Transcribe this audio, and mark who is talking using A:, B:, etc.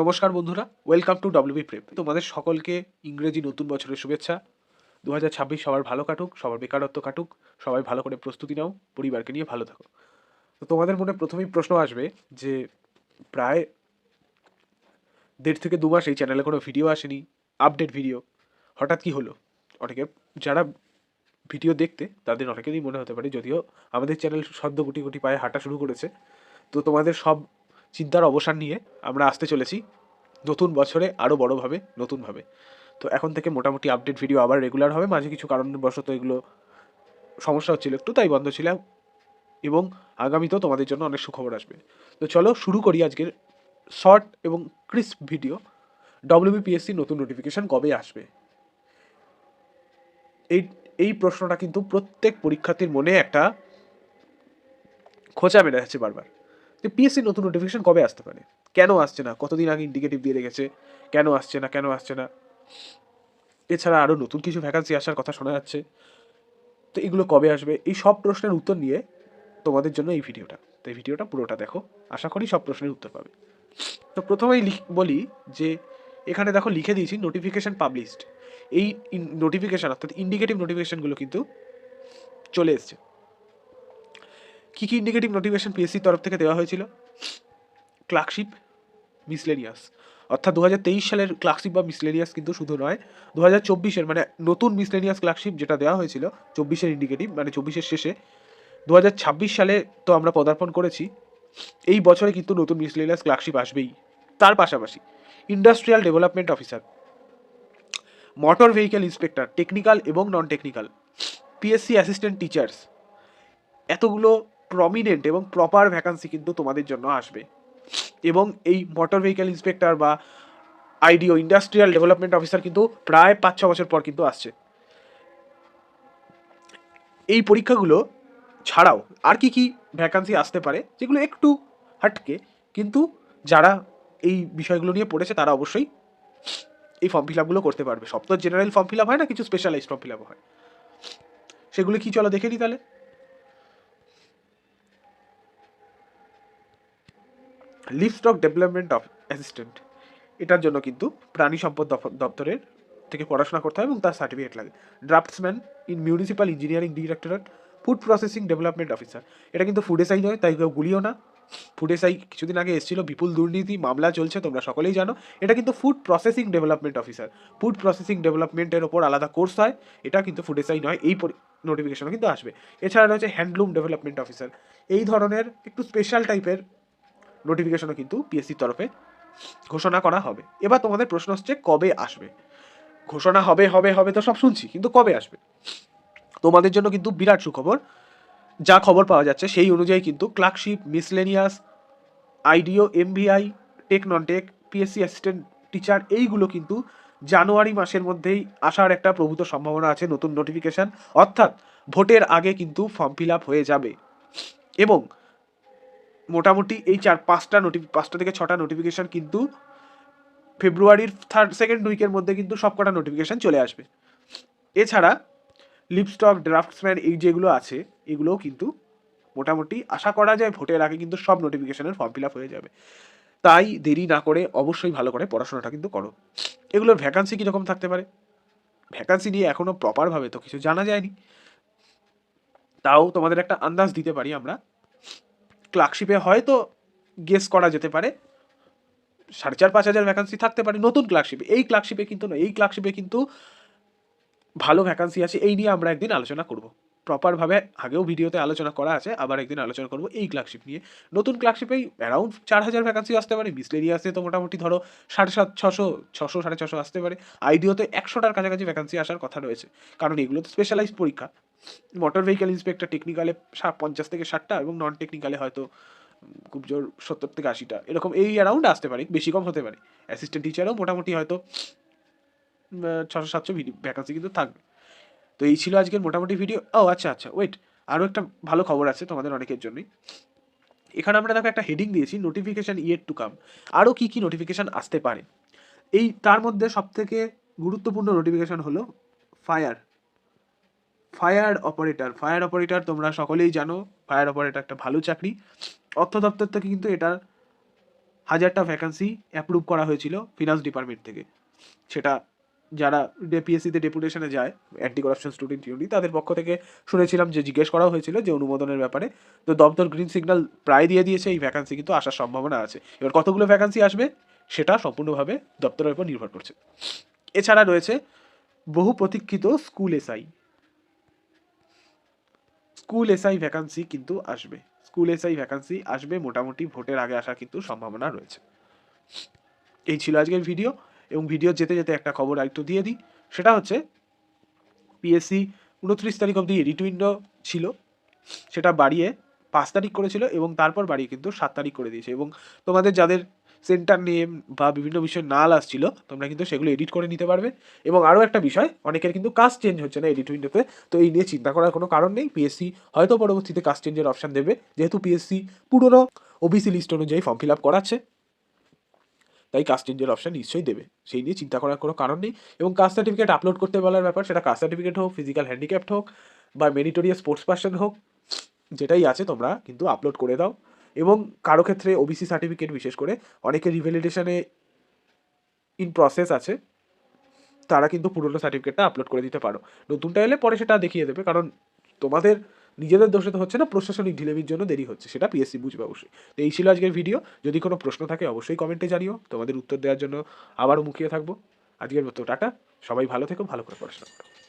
A: নমস্কার বন্ধুরা welcome to WB prep তোমাদের সকলকে ইংরেজি নতুন বছরের শুভেচ্ছা। দু হাজার ছাব্বিশ সবার ভালো কাটুক, সবার বেকারত্ব কাটুক, সবাই ভালো করে প্রস্তুতি নাও, পরিবারকে নিয়ে ভালো থাকো। তো তোমাদের মনে প্রথমেই প্রশ্ন আসবে যে প্রায় দেড় থেকে দু মাস এই চ্যানেলে কোনো ভিডিও আসেনি আপডেট ভিডিও হঠাৎ কি হলো? অনেকে, যারা ভিডিও দেখতে, তাদের অনেকেরই মনে হতে পারে, যদিও আমাদের চ্যানেল সদ্য গুটি গুটি পায়ে হাঁটা শুরু করেছে। তো তোমাদের সব চিন্তার অবসান নিয়ে আমরা আসতে চলেছি নতুন বছরে আরও বড়োভাবে, নতুনভাবে। তো এখন থেকে মোটামুটি আপডেট ভিডিও আবার রেগুলার হবে। মাঝে কিছু কারণবশত এগুলো সমস্যা হচ্ছিল একটু, তাই বন্ধ ছিলাম এবং আগামীতেও তোমাদের জন্য অনেক সুখবর আসবে। তো চলো শুরু করি আজকের শর্ট এবং ক্রিস্প ভিডিও ডব্লিউবিপিএসসি নতুন নোটিফিকেশান কবে আসবে? এই এই প্রশ্নটা কিন্তু প্রত্যেক পরীক্ষার্থীর মনে একটা খোঁচা মেরে যাচ্ছে বারবার। যে পিএসসি নতুন নোটিফিকেশন কবে আসতে পারে? কেন আসছে না? কতদিন আগে ইন্ডিকেটিভ দিয়ে রেখেছে? কেন আসছে না? কেন আসছে না? এছাড়া আরও নতুন কিছু ভ্যাকান্সি আসার কথা শোনা যাচ্ছে। তো এগুলো কবে আসবে? এই সব প্রশ্নের উত্তর নিয়ে তোমাদের জন্য এই ভিডিওটা। তো এই ভিডিওটা পুরোটা দেখো। আশা করি সব প্রশ্নের উত্তর পাবে। তো প্রথমেই বলি যে এখানে দেখো লিখে দিয়েছি নোটিফিকেশান পাবলিশড এই নোটিফিকেশন অর্থাৎ ইন্ডিকেটিভ নোটিফিকেশনগুলো কিন্তু চলে এসছে। কী কী ইন্ডিকেটিভ নোটিফিকেশন পিএসসির তরফ থেকে দেওয়া হয়েছিল? ক্লার্কশিপ মিসলেনিয়াস অর্থাৎ দু হাজার তেইশ সালের ক্লার্কশিপ বা মিসলেনিয়াস কিন্তু শুধু নয় দু হাজার মানে নতুন মিসলেনিয়াস ক্লার্কশিপ যেটা দেওয়া হয়েছিল, চব্বিশের ইন্ডিকেটিভ মানে চব্বিশের শেষে দু হাজার ছাব্বিশ সালে তো আমরা পদার্পণ করেছি, এই বছরে কিন্তু নতুন মিসলেনিয়াস ক্লার্কশিপ আসবেই। তার পাশাপাশি industrial development officer motor vehicle inspector technical এবং non technical PSC assistant teachers এতগুলো প্রমিনেন্ট এবং প্রপার ভ্যাকান্সি কিন্তু তোমাদের জন্য আসবে। এবং এই মোটর ভেহিকেল ইন্সপেক্টর বা আইডিও ইন্ডাস্ট্রিয়াল ডেভেলপমেন্ট অফিসার কিন্তু প্রায় পাঁচ ছ বছর পর কিন্তু আসছে। এই পরীক্ষাগুলো ছাড়াও আর কি কি ভ্যাকান্সি আসতে পারে, যেগুলো একটু হাটকে, কিন্তু যারা এই বিষয়গুলো নিয়ে পড়েছে তারা অবশ্যই এই ফর্ম ফিল আপগুলো করতে পারবে। সব তো জেনারেল ফর্ম ফিল আপ হয় না, কিছু স্পেশালাইজ ফর্ম ফিল আপ হয়। সেগুলো কি চলো দেখে নিই তাহলে? Livestock development of assistant. এটার জন্য কিন্তু প্রাণী সম্পদ দপ্তরের থেকে পড়াশোনা করতে হয় এবং তার সার্টিফিকেট লাগে। Draftsman in municipal engineering directorate, food processing development officer. এটা কিন্তু ফুড এসআই নয়, তাই কেউ গুলিও না। ফুড এসআই কিছুদিন আগে এসেছিল, বিপুল দুর্নীতি, মামলা চলছে, তোমরা সকলেই জানো। এটা কিন্তু food processing development officer. Food processing ডেভেলপমেন্টের ওপর আলাদা কোর্স হয়। এটা কিন্তু ফুড এসআই নয়, এই নোটিফিকেশনও কিন্তু আসবে। এছাড়া রয়েছে হ্যান্ডলুম ডেভেলপমেন্ট অফিসার। এই ধরনের একটু স্পেশাল টাইপের নোটিফিকেশনও কিন্তু পিএসসির তরফে ঘোষণা করা হবে। এবার তোমাদের প্রশ্ন হচ্ছে, কবে আসবে? ঘোষণা হবে হবে হবে তো সব শুনছি, কিন্তু কবে আসবে? তোমাদের জন্য কিন্তু বিরাট সুখবর। যা খবর পাওয়া যাচ্ছে, সেই অনুযায়ী কিন্তু clerkship miscellaneous IDO MVI tech non tech PSC assistant teacher এইগুলো কিন্তু জানুয়ারি মাসের মধ্যেই আসার একটা প্রভূত সম্ভাবনা আছে, নতুন নোটিফিকেশান অর্থাৎ, ভোটের আগে কিন্তু ফর্ম ফিল আপ হয়ে যাবে। এবং মোটামুটি এই চার, পাঁচটা নোটি পাঁচটা থেকে ছটা নোটিফিকেশান কিন্তু ফেব্রুয়ারির থার্ড সেকেন্ড উইকের মধ্যে কিন্তু সব কটা নোটিফিকেশান চলে আসবে। এছাড়া লিপস্টক ড্রাফটসম্যান এই যেগুলো আছে, এগুলোও কিন্তু মোটামুটি আশা করা যায় ভোটের আগে কিন্তু সব নোটিফিকেশানের ফর্ম ফিল আপ হয়ে যাবে। তাই দেরি না করে অবশ্যই ভালো করে পড়াশোনাটা কিন্তু করো। এগুলোর ভ্যাকান্সি কীরকম থাকতে পারে? ভ্যাকান্সি নিয়ে এখনও প্রপারভাবে তো কিছু জানা যায়নি। তাও তোমাদের একটা আন্দাজ দিতে পারি আমরা। ক্লার্কশিপে হয়তো গেস করা যেতে পারে। সাড়ে চার, পাঁচ হাজার ভ্যাকান্সি থাকতে পারে নতুন ক্লার্কশিপে এই ক্লার্কশিপে কিন্তু নয়, এই ক্লার্কশিপে কিন্তু ভালো ভ্যাকান্সি আছে। এই নিয়ে আমরা একদিন আলোচনা করব। প্রপারভাবে আগেও ভিডিওতে আলোচনা করা আছে, আবার একদিন আলোচনা করব এই ক্লার্কশিপ নিয়ে। নতুন ক্লার্কশিপেই অ্যারাউন্ড চার হাজার ভ্যাকান্সি আসতে পারে। মিসলেরিয়াসে তো মোটামুটি ধরো সাড়ে সাত, ছশো ছশো, সাড়ে ছশো আসতে পারে। আইডিওতে একশোটার কাছাকাছি ভ্যাকান্সি আসার কথা রয়েছে। কারণ এগুলো তো স্পেশালাইজ পরীক্ষা। মোটর ভেহিকেল ইন্সপেক্টর টেকনিক্যালে পঞ্চাশ থেকে ষাটটা এবং নন টেকনিক্যালে হয়তো খুব জোর সত্তর থেকে আশিটা। এরকম এই অ্যারাউন্ড আসতে পারে, বেশি কম হতে পারে। অ্যাসিস্ট্যান্ট টিচারও মোটামুটি হয়তো ছশো সাতশো ভিডিও ভ্যাকান্সি কিন্তু থাকবে। তো এই ছিল আজকের মোটামুটি ভিডিও ও আচ্ছা আচ্ছা ওয়েট আরও একটা ভালো খবর আছে তোমাদের অনেকের জন্যই। এখানে আমরা দেখো একটা হেডিং দিয়েছি নোটিফিকেশান ইয়েট টু কাম আরও কী কী নোটিফিকেশান আসতে পারে? এই, তার মধ্যে সবথেকে গুরুত্বপূর্ণ নোটিফিকেশান হলো fire fire operator fire operator তোমরা সকলেই জানো, ফায়ার অপারেটর একটা ভালো চাকরি। অর্থ দপ্তর থেকে কিন্তু এটার হাজারটা ভ্যাকান্সি অ্যাপ্রুভ করা হয়েছিল ফিনান্স ডিপার্টমেন্ট থেকে। সেটা যারা পিএসসিতে ডেপুটেশনে যায় অ্যান্টি করাপশন স্টুডেন্ট ইউনিট তাদের পক্ষ থেকে শুনেছিলাম যে, জিজ্ঞেস করা হয়েছিল যে অনুমোদনের ব্যাপারে। তো দপ্তর গ্রিন সিগন্যাল প্রায় দিয়ে দিয়েছে, এই ভ্যাকান্সি কিন্তু আসার সম্ভাবনা আছে। এবার কতগুলো ভ্যাকান্সি আসবে, সেটা সম্পূর্ণভাবে দপ্তরের উপর নির্ভর করছে। এছাড়া রয়েছে বহু প্রতীক্ষিত school SI school SI vacancy কিন্তু আসবে। স্কুল এসআই ভ্যাকান্সি আসবে মোটামুটি ভোটের আগে আসার কিন্তু সম্ভাবনা রয়েছে। এই ছিল আজকের ভিডিও এবং ভিডিও যেতে যেতে একটা খবর আরেকটু দিয়ে দিই। সেটা হচ্ছে পিএসসি উনত্রিশ তারিখ অবধি এডিট উইন্ডো ছিল। সেটা বাড়িয়ে পাঁচ তারিখ করেছিল এবং তারপর বাড়িয়ে কিন্তু সাত তারিখ করে দিয়েছে। এবং তোমাদের যাদের সেন্টার নেম বা বিভিন্ন বিষয়ে নাল আসছিল, তোমরা কিন্তু সেগুলো এডিট করে নিতে পারবে। এবং আরও একটা বিষয়, অনেকের কিন্তু কাস্ট চেঞ্জ হচ্ছে না এডিট উইন্ডোতে তো এই নিয়ে চিন্তা করার কোনো কারণ নেই। পিএসসি হয়তো পরবর্তীতে কাস্ট চেঞ্জের অপশান দেবে। যেহেতু পিএসসি পুরনো ওবিসি লিস্ট অনুযায়ী ফর্ম ফিল আপ করাচ্ছে, তাই কাস্ট চেঞ্জের অপশান নিশ্চয়ই দেবে। সেই নিয়ে চিন্তা করার কোনো কারণ নেই। এবং কাস্ট সার্টিফিকেট আপলোড করতে বলার ব্যাপার, সেটা কাস্ট সার্টিফিকেট হোক ফিজিক্যাল হ্যান্ডিক্যাপ্ট হোক, বা মেরিটোরিয়াস স্পোর্টস পার্সন হোক, যেটাই আছে তোমরা কিন্তু আপলোড করে দাও। এবং কারও ক্ষেত্রে ওবিসি সার্টিফিকেট বিশেষ করে অনেকে রিভ্যালিডেশনে ইন প্রসেস আছে, তারা কিন্তু পুরনো সার্টিফিকেটটা আপলোড করে দিতে পারো। নতুনটা এলে পরে সেটা দেখিয়ে দেবে, কারণ তোমাদের নিজেদের দোষে তো হচ্ছে না, প্রশাসনিক ঢিলেমির জন্য দেরি হচ্ছে, সেটা পিএসসি বুঝবে অবশ্যই। তো এই ছিল আজকের ভিডিও যদি কোনো প্রশ্ন থাকে অবশ্যই কমেন্টে জানিও, তোমাদের উত্তর দেওয়ার জন্য আবারও মুখিয়ে থাকব। আজকের মতো, টাটা, সবাই ভালো থেকো, ভালো করে পড়াশোনা করো।